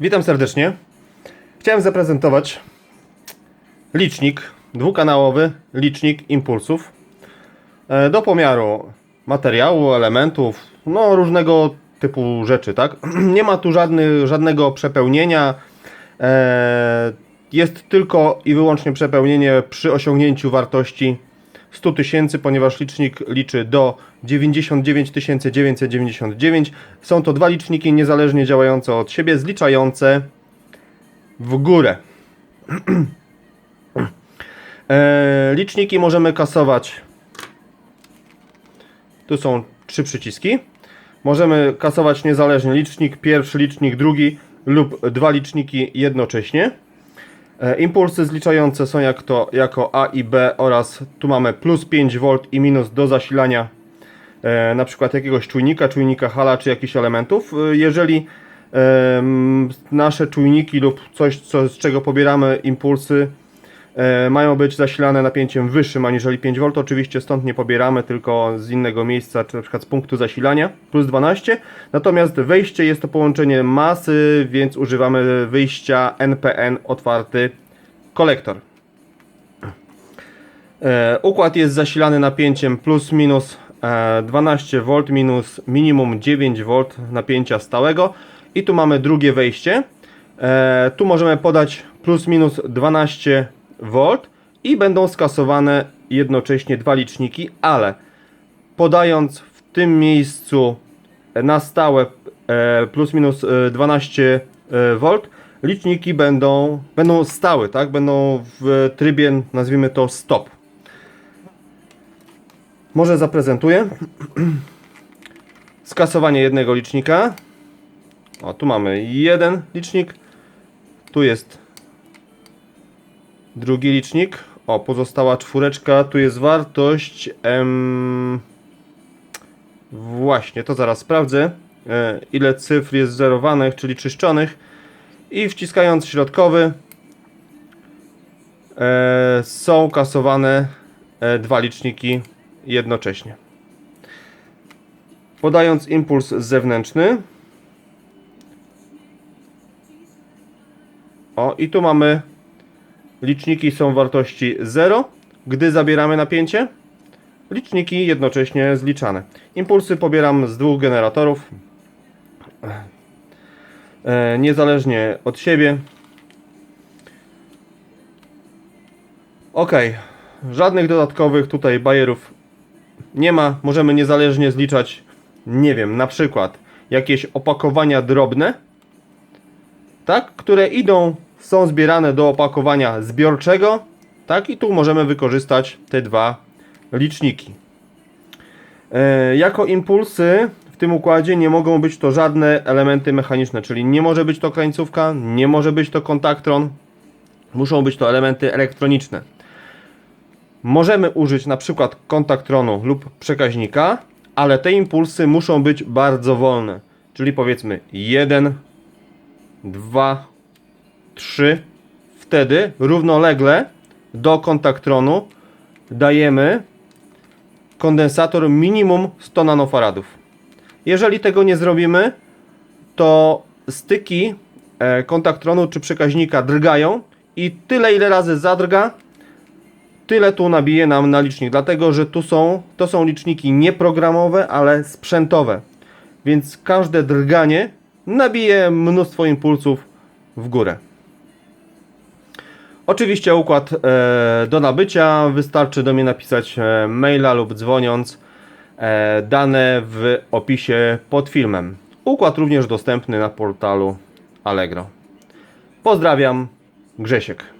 Witam serdecznie. Chciałem zaprezentować licznik dwukanałowy, licznik impulsów e, do pomiaru materiału, elementów, no różnego typu rzeczy, tak? Nie ma tu żadnego przepełnienia. E, Jest tylko i wyłącznie przepełnienie przy osiągnięciu wartości 100 tysięcy, ponieważ licznik liczy do 99 999. Są to dwa liczniki niezależnie działające od siebie, zliczające w górę. e, liczniki możemy kasować. Tu są trzy przyciski. Możemy kasować niezależnie licznik pierwszy, licznik drugi lub dwa liczniki jednocześnie. E, Impulsy zliczające są jak to, jako A i B oraz tu mamy plus 5V i minus do zasilania e, na przykład jakiegoś czujnika, czujnika hala czy jakichś elementów. E, Jeżeli em, nasze czujniki lub coś co, z czego pobieramy impulsy e, mają być zasilane napięciem wyższym aniżeli 5V, oczywiście stąd nie pobieramy, tylko z innego miejsca, czy na przykład z punktu zasilania, plus 12. Natomiast wejście jest to połączenie masy, więc używamy wyjścia NPN otwarty kolektor. E, układ jest zasilany napięciem plus minus e, 12V minus minimum 9V napięcia stałego i tu mamy drugie wejście. E, tu możemy podać plus minus 12V i będą skasowane jednocześnie dwa liczniki, ale podając w tym miejscu na stałe e, plus minus e, 12 V, liczniki będą, będą stałe, tak? Będą w trybie, nazwijmy to stop. Może zaprezentuję. Skasowanie jednego licznika. O, tu mamy jeden licznik. Tu jest drugi licznik. O, pozostała czwóreczka. Tu jest wartość. Em, właśnie, to zaraz sprawdzę. E, ile cyfr jest zerowanych, czyli czyszczonych. I wciskając środkowy e, są kasowane e, dwa liczniki jednocześnie. Podając impuls zewnętrzny. O, i tu mamy liczniki są wartości 0. Gdy zabieramy napięcie, liczniki jednocześnie zliczane. Impulsy pobieram z dwóch generatorów. E, niezależnie od siebie. Ok, żadnych dodatkowych tutaj bajerów nie ma. Możemy niezależnie zliczać, nie wiem, na przykład jakieś opakowania drobne, tak, które idą, są zbierane do opakowania zbiorczego, tak, i tu możemy wykorzystać te dwa liczniki. E, jako impulsy w tym układzie nie mogą być to żadne elementy mechaniczne, czyli nie może być to krańcówka, nie może być to kontaktron, muszą być to elementy elektroniczne. Możemy użyć na przykład kontaktronu lub przekaźnika, ale te impulsy muszą być bardzo wolne, czyli powiedzmy 1, 2, 3. Wtedy równolegle do kontaktronu dajemy kondensator minimum 100 nanofaradów. Jeżeli tego nie zrobimy, to styki e, kontaktronu czy przekaźnika drgają i tyle ile razy zadrga, tyle tu nabije nam na licznik, dlatego że tu są, to są liczniki nie programowe, ale sprzętowe. Więc każde drganie nabije mnóstwo impulsów w górę. Oczywiście układ e, do nabycia. Wystarczy do mnie napisać e, maila lub dzwoniąc. E, dane w opisie pod filmem. Układ również dostępny na portalu Allegro. Pozdrawiam, Grzesiek.